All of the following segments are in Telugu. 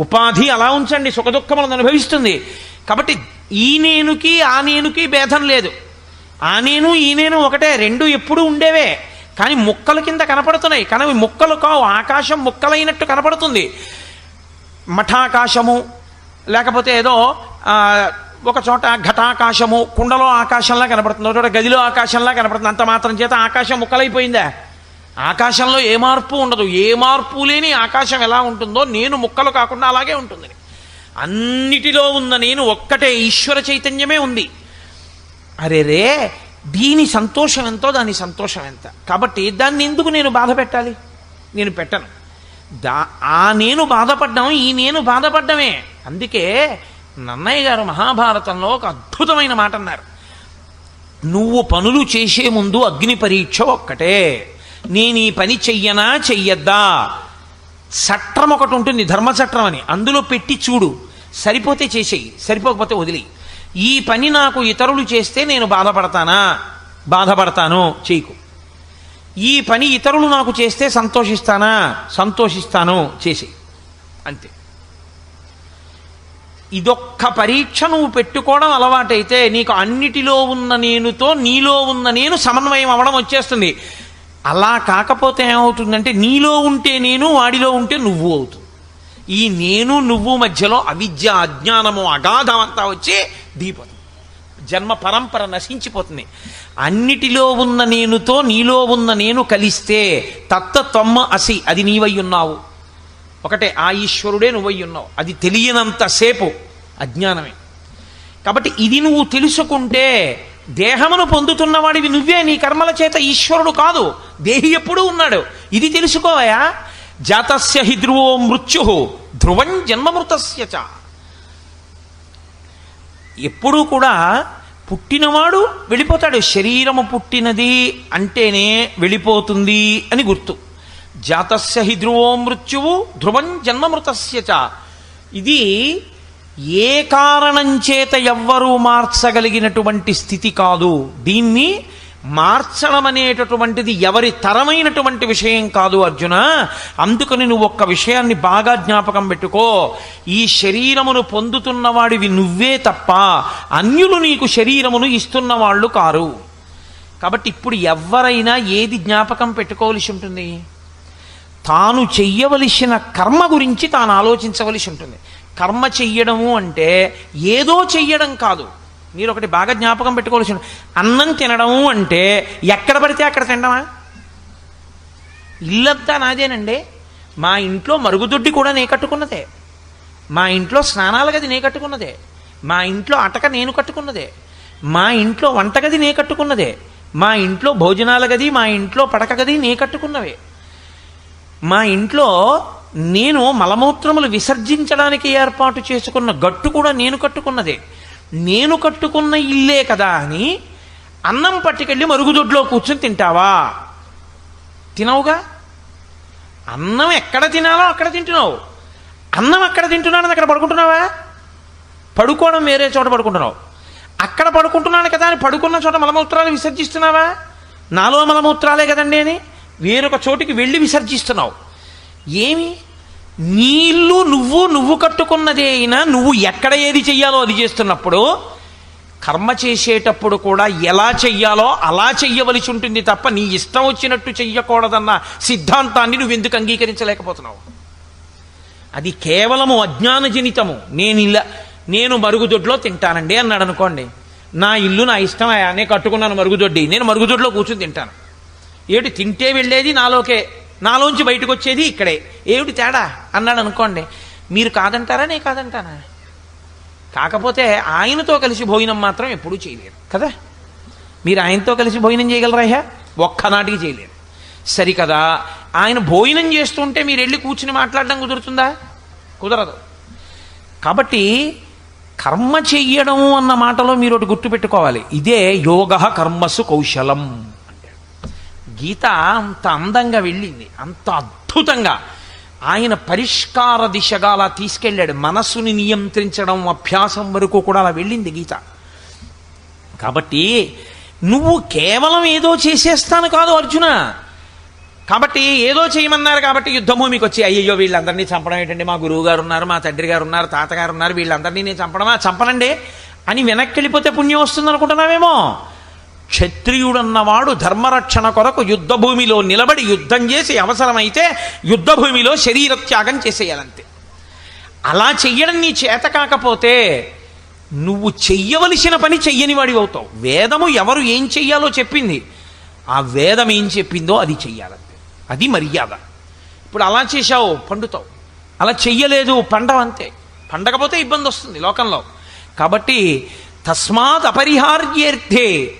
ఉపాధి అలా ఉంచండి సుఖదుఖములను అనుభవిస్తుంది. కాబట్టి ఈ నేనుకి ఆ నేనుకి భేదం లేదు. ఆ నేను ఈ నేను ఒకటే రెండు ఎప్పుడూ ఉండేవే. కానీ ముక్కల కింద కనపడుతున్నాయి. కానీ ముక్కలు కావు ఆకాశం ముక్కలైనట్టు కనపడుతుంది. మఠాకాశము లేకపోతే ఏదో ఒక చోట ఘటాకాశము కుండలో ఆకాశంలా కనపడుతుంది ఒక చోట గదిలో ఆకాశంలా కనపడుతుంది. అంత మాత్రం చేత ఆకాశం ముక్కలైపోయిందా? ఆకాశంలో ఏ మార్పు ఉండదు. ఏ మార్పు లేని ఆకాశం ఎలా ఉంటుందో నేను ముక్కలు కాకుండా అలాగే ఉంటుంది. అన్నిటిలో ఉన్న నేను ఒక్కటే ఈశ్వర చైతన్యమే ఉంది. అరే రే దీని సంతోషం ఎంతో దాని సంతోషం ఎంత? కాబట్టి దాన్ని ఎందుకు నేను బాధ పెట్టాలి? నేను పెట్టను. దా ఆ నేను బాధపడ్డం ఈ నేను బాధపడ్డమే. అందుకే నన్నయ్య గారు మహాభారతంలో ఒక అద్భుతమైన మాట అన్నారు. నువ్వు పనులు చేసే ముందు అగ్ని పరీక్ష ఒక్కటే. నేను ఈ పని చెయ్యనా చెయ్యద్దా? చట్రం ఒకటి ఉంటుంది ధర్మచట్రం అని. అందులో పెట్టి చూడు. సరిపోతే చేసేయి సరిపోకపోతే వదిలి ఈ పని నాకు ఇతరులు చేస్తే నేను బాధపడతానా? బాధపడతాను. చేయకు. ఈ పని ఇతరులు నాకు చేస్తే సంతోషిస్తానా? సంతోషిస్తాను. చేసేయి. అంతే. ఇదొక్క పరీక్ష నువ్వు పెట్టుకోవడం అలవాటైతే నీకు అన్నిటిలో ఉన్న నేనుతో నీలో ఉన్న నేను సమన్వయం అవ్వడం వచ్చేస్తుంది. అలా కాకపోతే ఏమవుతుందంటే నీలో ఉంటే నేను వాడిలో ఉంటే నువ్వు అవుతుంది. ఈ నేను నువ్వు మధ్యలో అవిద్య అజ్ఞానము అగాధం అంతా వచ్చి దిగిపోతుంది. జన్మ పరంపర నశించిపోతుంది. అన్నిటిలో ఉన్న నేనుతో నీలో ఉన్న నేను కలిస్తే తత్త తొమ్మ అసి అది నీవై ఉన్నావు. ఒకటే ఆ ఈశ్వరుడే నువ్వై ఉన్నావు. అది తెలియనంతసేపు అజ్ఞానమే. కాబట్టి ఇది నువ్వు తెలుసుకుంటే దేహమును పొందుతున్నవాడివి నువ్వే నీ కర్మల చేత ఈశ్వరుడు కాదు. దేహి ఎప్పుడూ ఉన్నాడు. ఇది తెలుసుకోవయా? జాతస్య హి ధ్రువో మృత్యు ధ్రువం జన్మమృతస్య చ. ఎప్పుడూ కూడా పుట్టినవాడు వెళ్ళిపోతాడు. శరీరము పుట్టినది అంటేనే వెళ్ళిపోతుంది అని గుర్తు. జాతస్య హి ధ్రువో మృత్యువు ధ్రువం జన్మమృతస్య చ. ఇది ఏ కారణం చేత ఎవ్వరూ మార్చగలిగినటువంటి స్థితి కాదు? దీన్ని మార్చడం అనేటటువంటిది ఎవరి తరమైనటువంటి విషయం కాదు అర్జున. అందుకని నువ్వు ఒక్క విషయాన్ని బాగా జ్ఞాపకం పెట్టుకో. ఈ శరీరమును పొందుతున్నవాడివి నువ్వే తప్ప అన్యులు నీకు శరీరమును ఇస్తున్న వాళ్ళు కారు. కాబట్టి ఇప్పుడు ఎవరైనా ఏది జ్ఞాపకం పెట్టుకోవలసి ఉంటుంది? తాను చెయ్యవలసిన కర్మ గురించి తాను ఆలోచించవలసి ఉంటుంది. కర్మ చెయ్యడము అంటే ఏదో చెయ్యడం కాదు. మీరు ఒకటి బాగా జ్ఞాపకం పెట్టుకోవాల్సిన అన్నం తినడము అంటే ఎక్కడ పడితే అక్కడ తినడమా? ఇల్లంతా నాదేనండి. మా ఇంట్లో మరుగుదొడ్డి కూడా నే కట్టుకున్నదే. మా ఇంట్లో స్నానాల గది నే కట్టుకున్నదే. మా ఇంట్లో అటక నేను కట్టుకున్నదే. మా ఇంట్లో వంటగది నే కట్టుకున్నదే. మా ఇంట్లో భోజనాల గది మా ఇంట్లో పడక గది నే కట్టుకున్నవే. మా ఇంట్లో నేను మలమూత్రములు విసర్జించడానికి ఏర్పాటు చేసుకున్న గట్టు కూడా నేను కట్టుకున్నదే. నేను కట్టుకున్న ఇల్లే కదా అని అన్నం పట్టుకెళ్ళి మరుగుదొడ్లో కూర్చొని తింటావా? తినవుగా? అన్నం ఎక్కడ తినాలో అక్కడ తింటున్నావు. అన్నం అక్కడ తింటున్నానని అక్కడ పడుకుంటున్నావా? పడుకోవడం వేరే చోట పడుకుంటున్నావు. అక్కడ పడుకుంటున్నాను కదా అని పడుకున్న చోట మలమూత్రాలు విసర్జిస్తున్నావా? నాలో మలమూత్రాలే కదండి అని వేరొక చోటికి వెళ్ళి విసర్జిస్తున్నావు. ఏమి? నీ ఇల్లు నువ్వు నువ్వు కట్టుకున్నదే అయినా నువ్వు ఎక్కడ ఏది చెయ్యాలో అది చేస్తున్నప్పుడు కర్మ చేసేటప్పుడు కూడా ఎలా చెయ్యాలో అలా చెయ్యవలసి ఉంటుంది తప్ప నీ ఇష్టం వచ్చినట్టు చెయ్యకూడదన్న సిద్ధాంతాన్ని నువ్వు ఎందుకు అంగీకరించలేకపోతున్నావు? అది కేవలము అజ్ఞానజనితము. నేను ఇలా నేను మరుగుదొడ్లో తింటానండి అన్నాడు అనుకోండి. నా ఇల్లు నా ఇష్టం నేను కట్టుకున్నాను మరుగుదొడ్డి. నేను మరుగుదొడ్లో కూర్చుని తింటాను. ఏడు తింటే వెళ్ళేది నాలోకే నాలోంచి బయటకు వచ్చేది ఇక్కడే. ఏమిటి తేడా? అన్నాడు అనుకోండి. మీరు కాదంటారా? నేను కాదంటానా? కాకపోతే ఆయనతో కలిసి భోజనం మాత్రం ఎప్పుడూ చేయలేరు. కదా? మీరు ఆయనతో కలిసి భోజనం చేయగలరా అయ్యా ఒక్కనాటికి చేయలేరు. సరికదా? ఆయన భోజనం చేస్తుంటే మీరు వెళ్ళి కూర్చుని మాట్లాడడం కుదురుతుందా? కుదరదు. కాబట్టి కర్మ చెయ్యడం అన్న మాటలో మీరు ఒకటి గుర్తుపెట్టుకోవాలి. ఇదే యోగ కర్మసు కౌశలం. గీత అంత అందంగా వెళ్ళింది అంత అద్భుతంగా. ఆయన పరిష్కార దిశగా అలా తీసుకెళ్ళాడు. మనస్సుని నియంత్రించడం అభ్యాసం వరకు కూడా అలా వెళ్ళింది గీత. కాబట్టి నువ్వు కేవలం ఏదో చేసేస్తాను కాదు అర్జున. కాబట్టి ఏదో చేయమన్నారు కాబట్టి యుద్ధభూమికి వచ్చి అయ్యయ్యో వీళ్ళందరినీ చంపడం ఏంటండి? మా గురువు గారు ఉన్నారు మా తండ్రి గారు ఉన్నారు తాతగారు ఉన్నారు వీళ్ళందరినీ నేను చంపడమా? చంపనండి. అని వెనక్కి వెళ్ళిపోతే పుణ్యం వస్తుంది అనుకుంటున్నావేమో క్షత్రియుడన్నవాడు ధర్మరక్షణ కొరకు యుద్ధభూమిలో నిలబడి యుద్ధం చేసి అవసరమైతే యుద్ధభూమిలో శరీర త్యాగం చేసేయాలంతే. అలా చెయ్యడం నీ చేత కాకపోతే నువ్వు చెయ్యవలసిన పని చెయ్యని వాడివి అవుతావు. వేదము ఎవరు ఏం చెయ్యాలో చెప్పింది. ఆ వేదం ఏం చెప్పిందో అది చెయ్యాలంతే. అది మర్యాద. ఇప్పుడు అలా చేశావు పండుతావు. అలా చెయ్యలేదు పండవంతే పండకపోతే ఇబ్బంది వస్తుంది లోకంలో. కాబట్టి తస్మాత్ అపరిహార్యేర్థే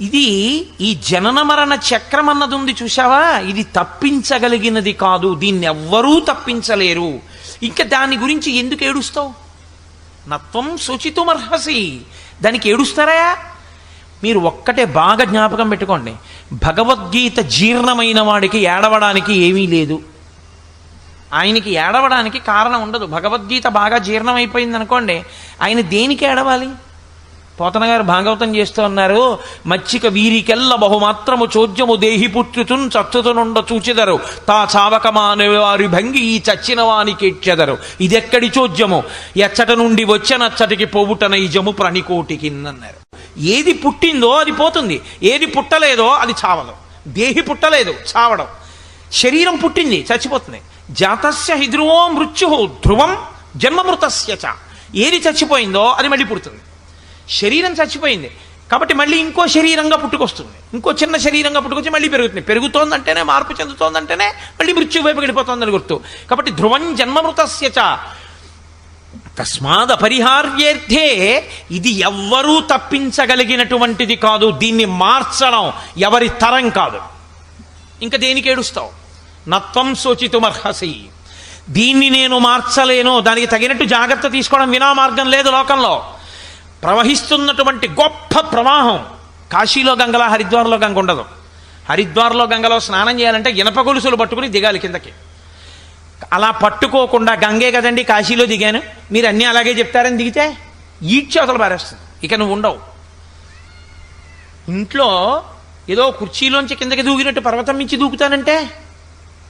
ఇది ఈ జనన మరణ చక్రం అన్నది ఉంది చూసావా ఇది తప్పించగలిగినది కాదు. దీన్ని ఎవ్వరూ తప్పించలేరు. ఇంకా దాని గురించి ఎందుకు ఏడుస్తావు? నత్వం శుచితుమర్హసి. దానికి ఏడుస్తారా? మీరు ఒక్కటే బాగా జ్ఞాపకం పెట్టుకోండి. భగవద్గీత జీర్ణమైన వాడికి ఏడవడానికి ఏమీ లేదు. ఆయనకి ఏడవడానికి కారణం ఉండదు. భగవద్గీత బాగా జీర్ణమైపోయింది అనుకోండి ఆయన దేనికి ఏడవాలి? పోతన గారు భాగవతం చేస్తూ ఉన్నారు. మచ్చిక వీరికెల్ల బహుమాత్రము చోద్యము దేహి పుత్రుతున్ చచ్చుతునుండ చూచెదరు. తా చావకమాన వారి భంగి ఈ చచ్చిన వానికి ఇచ్చెదరు ఇదెక్కడి చోద్యము? ఎచ్చట నుండి వచ్చినచ్చటికి పోవుటన ఈ జము ప్రణికోటికి అన్నారు ఏది పుట్టిందో అది పోతుంది. ఏది పుట్టలేదో అది చావదు. దేహి పుట్టలేదు చావడం. శరీరం పుట్టింది చచ్చిపోతుంది. జాతస్య హిద్రువో మృత్యు ధ్రువం జన్మమృతస్య చ. ఏది చచ్చిపోయిందో అది మళ్ళీ పుడుతుంది. శరీరం చచ్చిపోయింది. కాబట్టి మళ్ళీ ఇంకో శరీరంగా పుట్టుకొస్తుంది. ఇంకో చిన్న శరీరంగా పుట్టుకొచ్చి మళ్ళీ పెరుగుతుంది. పెరుగుతోందంటేనే మార్పు చెందుతోందంటేనే మళ్ళీ మృత్యు వైపు గడిపోతోందని గుర్తు. కాబట్టి ధ్రువం జన్మమృతస్యచ చ. తస్మాద్ అపరిహార్యేర్థే ఇది ఎవ్వరూ తప్పించగలిగినటువంటిది కాదు. దీన్ని మార్చడం ఎవరి తరం కాదు. ఇంకా దేనికి ఏడుస్తావు? నత్వం శోచితుమర్హసి. దీన్ని నేను మార్చలేను. దానికి తగినట్టు జాగ్రత్త తీసుకోవడం వినా మార్గం లేదు లోకంలో. ప్రవహిస్తున్నటువంటి గొప్ప ప్రవాహం. కాశీలో గంగలా హరిద్వార్లో గంగ ఉండదు. హరిద్వార్లో గంగలో స్నానం చేయాలంటే ఇనప గొలుసులు పట్టుకుని దిగాలి కిందకి. అలా పట్టుకోకుండా గంగే కదండి కాశీలో దిగాను. మీరు అన్నీ అలాగే చెప్తారని దిగితే ఈడ్చి అవతల పారేస్తుంది. ఇక నువ్వు ఉండవు. ఇంట్లో ఏదో కుర్చీలోంచి కిందకి దూకినట్టు పర్వతం మించి దూకుతానంటే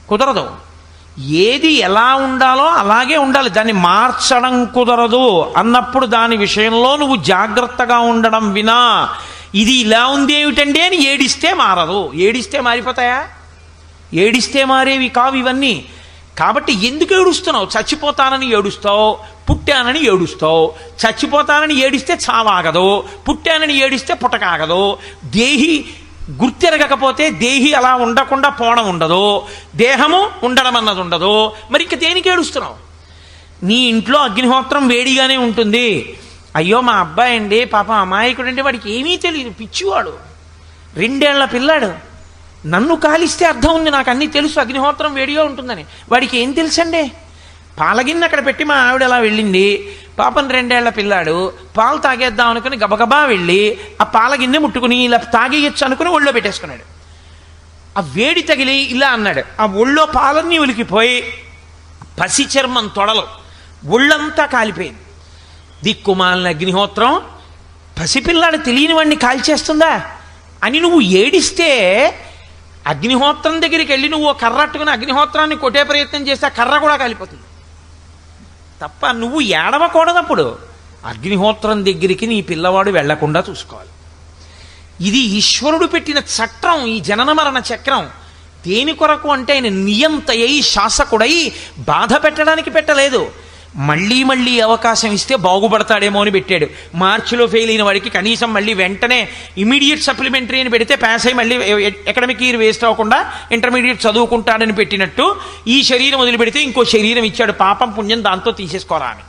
కుదరదు. ఏది ఎలా ఉండాలో అలాగే ఉండాలి. దాన్ని మార్చడం కుదరదు అన్నప్పుడు దాని విషయంలో నువ్వు జాగ్రత్తగా ఉండడం వినా. ఇది ఇలా ఉంది ఏమిటండి అని ఏడిస్తే మారదు. ఏడిస్తే మారిపోతాయా? ఏడిస్తే మారేవి కావు ఇవన్నీ. కాబట్టి ఎందుకు ఏడుస్తున్నావు? చచ్చిపోతానని ఏడుస్తావు పుట్టానని ఏడుస్తావు. చచ్చిపోతానని ఏడిస్తే చావాగదు పుట్టానని ఏడిస్తే పుట్టకాగదు. దేహి గుర్తెరగకపోతే దేహి అలా ఉండకుండా పోవడం ఉండదు. దేహము ఉండడం అన్నది ఉండదు. మరి ఇంక దేనికి ఏడుస్తున్నావు? నీ ఇంట్లో అగ్నిహోత్రం వేడిగానే ఉంటుంది. అయ్యో మా అబ్బాయి అండి పాప అమాయకుడు అంటే వాడికి ఏమీ తెలియదు పిచ్చివాడు. రెండేళ్ళ పిల్లాడు. నన్ను కాలిస్తే అర్థం ఉంది నాకు అన్నీ తెలుసు అగ్నిహోత్రం వేడిగా ఉంటుందని. వాడికి ఏం తెలుసండి? పాలగిన్నె అక్కడ పెట్టి మా ఆవిడ అలా వెళ్ళింది? పాపం రెండేళ్ళ పిల్లాడు పాలు తాగేద్దాం అనుకుని గబగబా వెళ్ళి ఆ పాలగిన్నె ముట్టుకుని ఇలా తాగేయచ్చు అనుకుని ఒళ్ళో పెట్టేసుకున్నాడు. ఆ వేడి తగిలి ఇలా అన్నాడు ఆ ఒళ్ళో పాలన్నీ ఉలికిపోయి పసి చర్మం తొడలు ఒళ్ళంతా కాలిపోయింది. దిక్కుమాలిన అగ్నిహోత్రం పసిపిల్లాడు తెలియని వాడిని కాల్చేస్తుందా? అని నువ్వు ఏడిస్తే అగ్నిహోత్రం దగ్గరికి వెళ్ళి నువ్వు కర్ర అట్టుకుని అగ్నిహోత్రాన్ని కొట్టే ప్రయత్నం చేస్తే కర్ర కూడా కాలిపోతుంది. తప్ప నువ్వు ఏడవకూడదప్పుడు. అగ్నిహోత్రం దగ్గరికి నీ పిల్లవాడు వెళ్ళకుండా చూసుకోవాలి. ఇది ఈశ్వరుడు పెట్టిన చక్రం ఈ జనన మరణ చక్రం. దేని కొరకు అంటే ఆయన నియంతయై శాసకుడై బాధ పెట్టడానికి పెట్టలేదు. మళ్ళీ మళ్ళీ అవకాశం ఇస్తే బాగుపడతాడేమో అని పెట్టాడు. మార్చిలో ఫెయిల్ అయిన వాడికి కనీసం మళ్ళీ వెంటనే ఇమీడియట్ సప్లిమెంటరీ అని పెడితే పాస్ అయ్యి మళ్ళీ ఎకడమిక్ ఇయర్ వేస్ట్ అవ్వకుండా ఇంటర్మీడియట్ చదువుకుంటాడని పెట్టినట్టు ఈ శరీరం వదిలిపెడితే ఇంకో శరీరం ఇచ్చాడు. పాపం పుణ్యం దాంతో తీసేసుకోరా అని.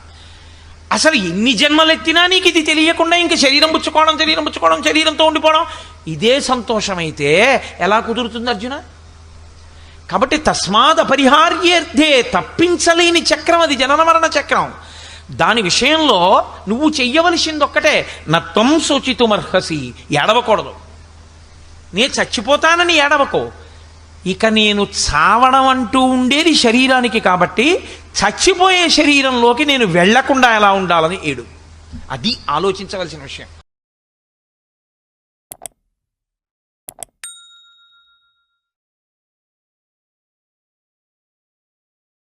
అసలు ఎన్ని జన్మలు ఎత్తినా నీకు ఇది తెలియకుండా ఇంక శరీరం పుచ్చుకోవడం శరీరం పుచ్చుకోవడం శరీరంతో ఉండిపోవడం. ఇదే సంతోషమైతే ఎలా కుదురుతుంది అర్జున? కాబట్టి తస్మాద్ అపరిహార్యర్థే తప్పించలేని చక్రం అది జనన మరణ చక్రం. దాని విషయంలో నువ్వు చెయ్యవలసింది ఒక్కటే నత్వం శోచితుమర్హసి ఏడవకూడదు. నేను చచ్చిపోతానని ఏడవకో. ఇక నేను చావడం అంటూ ఉండేది శరీరానికి కాబట్టి చచ్చిపోయే శరీరంలోకి నేను వెళ్ళకుండా ఎలా ఉండాలని ఏడు. అది ఆలోచించవలసిన విషయం.